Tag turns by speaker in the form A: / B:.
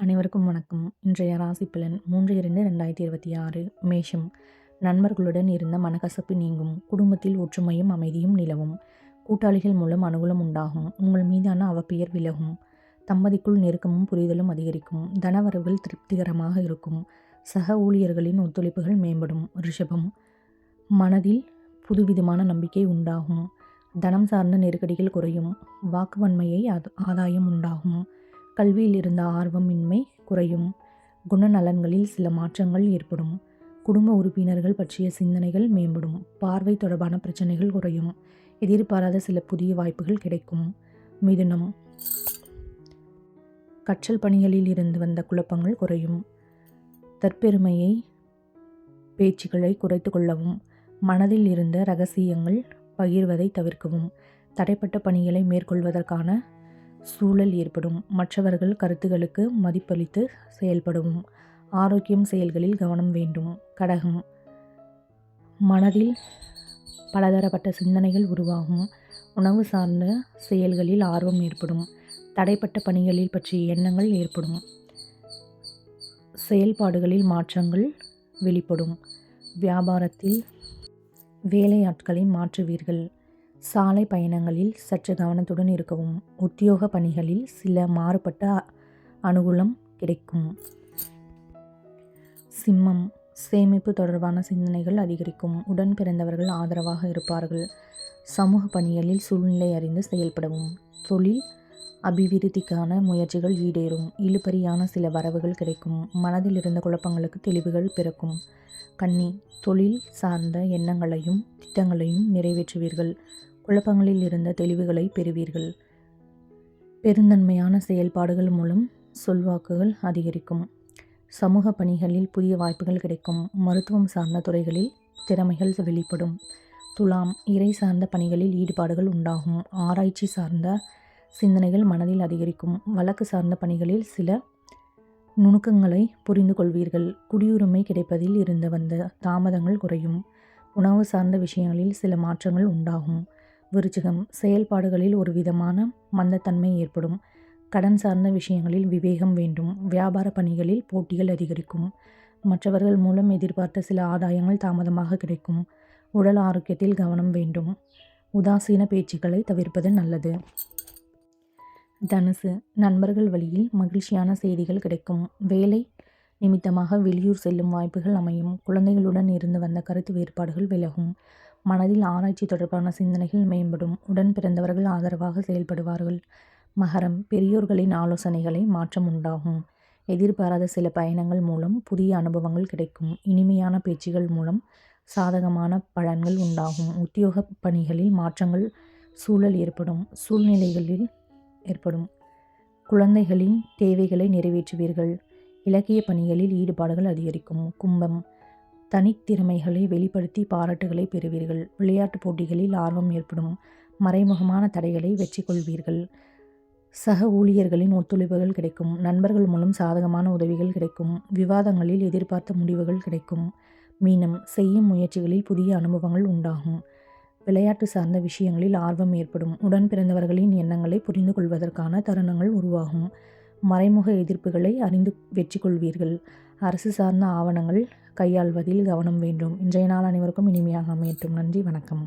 A: அனைவருக்கும் வணக்கம். இன்றைய ராசி பலன் மூன்று இரண்டு ரெண்டாயிரத்தி இருபத்தி ஆறு மேஷம். நண்பர்களுடன் இருந்த மனக்கசப்பு நீங்கும். குடும்பத்தில் ஒற்றுமையும் அமைதியும் நிலவும். கூட்டாளிகள் மூலம் அனுகூலம் உண்டாகும். உங்கள் மீதான அவப்பெயர் விலகும். தம்பதிக்குள் நெருக்கமும் புரிதலும் அதிகரிக்கும். தனவரவுகள் திருப்திகரமாக இருக்கும். சக ஊழியர்களின் ஒத்துழைப்புகள் மேம்படும். ரிஷபம். மனதில் புதுவிதமான நம்பிக்கை உண்டாகும். தனம் சார்ந்த நெருக்கடிகள் குறையும். வாக்குவன்மையை ஆதாயம் உண்டாகும். கல்வியில் இருந்த ஆர்வமின்மை குறையும். குணநலன்களில் சில மாற்றங்கள் ஏற்படும். குடும்ப உறுப்பினர்கள் பற்றிய சிந்தனைகள் மேம்படும். பார்வை தொடர்பான பிரச்சனைகள் குறையும். எதிர்பாராத சில புதிய வாய்ப்புகள் கிடைக்கும். மிதுனம். கற்றல் பணிகளில் இருந்து வந்த குழப்பங்கள் குறையும். தற்பெருமையை பேச்சுக்களை குறைத்து கொள்ளவும் மனதில் இருந்த ரகசியங்கள் பகிர்வதை தவிர்க்கவும் தடைப்பட்ட பணிகளை மேற்கொள்வதற்கான சூழல் ஏற்படும். மற்றவர்கள் கருத்துகளுக்கு மதிப்பளித்து செயல்படவும் ஆரோக்கியம் செயல்களில் கவனம் வேண்டும். கடகம். மனதில் பலதரப்பட்ட சிந்தனைகள் உருவாகும். உணவு சார்ந்த செயல்களில் ஆர்வம் ஏற்படும். தடைப்பட்ட பணிகளில் பற்றிய எண்ணங்கள் ஏற்படும். செயல்பாடுகளில் மாற்றங்கள் வெளிப்படும். வியாபாரத்தில் வேலையாட்களை மாற்றுவீர்கள். சாலை பயணங்களில் சற்று கவனத்துடன் இருக்கவும் உத்தியோக பணிகளில் சில மாறுபட்ட அனுகூலம் கிடைக்கும். சிம்மம் சேமிப்பு தொடர்பான சிந்தனைகள் அதிகரிக்கும். உடன் பிறந்தவர்கள் ஆதரவாக இருப்பார்கள். சமூக பணிகளில் சூழ்நிலை அறிந்து செயல்படவும். தொழில் அபிவிருத்திக்கான முயற்சிகள் ஈடேறும். இழுபறியான சில வரவுகள் கிடைக்கும். மனதில் இருந்த குழப்பங்களுக்கு தெளிவுகள் பிறக்கும். கன்னி தொழில் சார்ந்த எண்ணங்களையும் திட்டங்களையும் நிறைவேற்றுவீர்கள். குழப்பங்களில் இருந்த தெளிவுகளை பெறுவீர்கள். பெருந்தன்மையான செயல்பாடுகள் மூலம் சொல்வாக்குகள் அதிகரிக்கும். சமூக பணிகளில் புதிய வாய்ப்புகள் கிடைக்கும். மருத்துவம் சார்ந்த துறைகளில் திறமைகள் வெளிப்படும். துலாம் இறை சார்ந்த பணிகளில் ஈடுபாடுகள் உண்டாகும். ஆராய்ச்சி சார்ந்த சிந்தனைகள் மனதில் அதிகரிக்கும். வழக்கு சார்ந்த பணிகளில் சில நுணுக்கங்களை புரிந்து கொள்வீர்கள். குடியுரிமை கிடைப்பதில் இருந்து வந்த தாமதங்கள் குறையும். உணவு சார்ந்த விஷயங்களில் சில மாற்றங்கள் உண்டாகும். விருச்சிகம் செயல்பாடுகளில் ஒரு விதமான மந்தத்தன்மை ஏற்படும். கடன் சார்ந்த விஷயங்களில் விவேகம் வேண்டும். வியாபார பணிகளில் போட்டிகள் அதிகரிக்கும். மற்றவர்கள் மூலம் எதிர்பார்த்த சில ஆதாயங்கள் தாமதமாக கிடைக்கும். உடல் ஆரோக்கியத்தில் கவனம் வேண்டும். உதாசீன பேச்சுக்களை தவிர்ப்பது நல்லது. தனுசு நண்பர்கள் வழியில் மகிழ்ச்சியான செய்திகள் கிடைக்கும். வேலை நிமித்தமாக வெளியூர் செல்லும் வாய்ப்புகள் அமையும். குழந்தைகளுடன் இருந்து வந்த கருத்து வேறுபாடுகள் விலகும். மனதில் ஆராய்ச்சி தொடர்பான சிந்தனைகள் மேம்படும். உடன் பிறந்தவர்கள் ஆதரவாக செயல்படுவார்கள். மகரம் பெரியோர்களின் ஆலோசனைகளை மாற்றம் உண்டாகும். எதிர்பாராத சில பயணங்கள் மூலம் புதிய அனுபவங்கள் கிடைக்கும். இனிமையான பேச்சுகள் மூலம் சாதகமான பலன்கள் உண்டாகும். உத்தியோக பணிகளில் மாற்றங்கள் சூழல் ஏற்படும். சூழ்நிலைகளில் ஏற்படும். குழந்தைகளின் தேவைகளை நிறைவேற்றுவீர்கள். இலக்கிய பணிகளில் ஈடுபாடுகள் அதிகரிக்கும். கும்பம். தனித்திறமைகளை வெளிப்படுத்தி பாராட்டுகளை பெறுவீர்கள். விளையாட்டுப் போட்டிகளில் ஆர்வம் ஏற்படும். மறைமுகமான தடைகளை வெற்றி கொள்வீர்கள் சக ஊழியர்களின் ஒத்துழைப்புகள் கிடைக்கும். நண்பர்கள் மூலம் சாதகமான உதவிகள் கிடைக்கும். விவாதங்களில் எதிர்பார்த்த முடிவுகள் கிடைக்கும். மீனம். செய்யும் முயற்சிகளில் புதிய அனுபவங்கள் உண்டாகும். விளையாட்டு சார்ந்த விஷயங்களில் ஆர்வம் ஏற்படும். உடன் பிறந்தவர்களின் எண்ணங்களை புரிந்து கொள்வதற்கான தருணங்கள் உருவாகும். மறைமுக எதிர்ப்புகளை அறிந்து வெற்றி கொள்வீர்கள். அரசு சார்ந்த ஆவணங்கள் கையாள்வதில் கவனம் வேண்டும். இன்றைய நாள் அனைவருக்கும் இனிமையாக அமையட்டும். நன்றி வணக்கம்.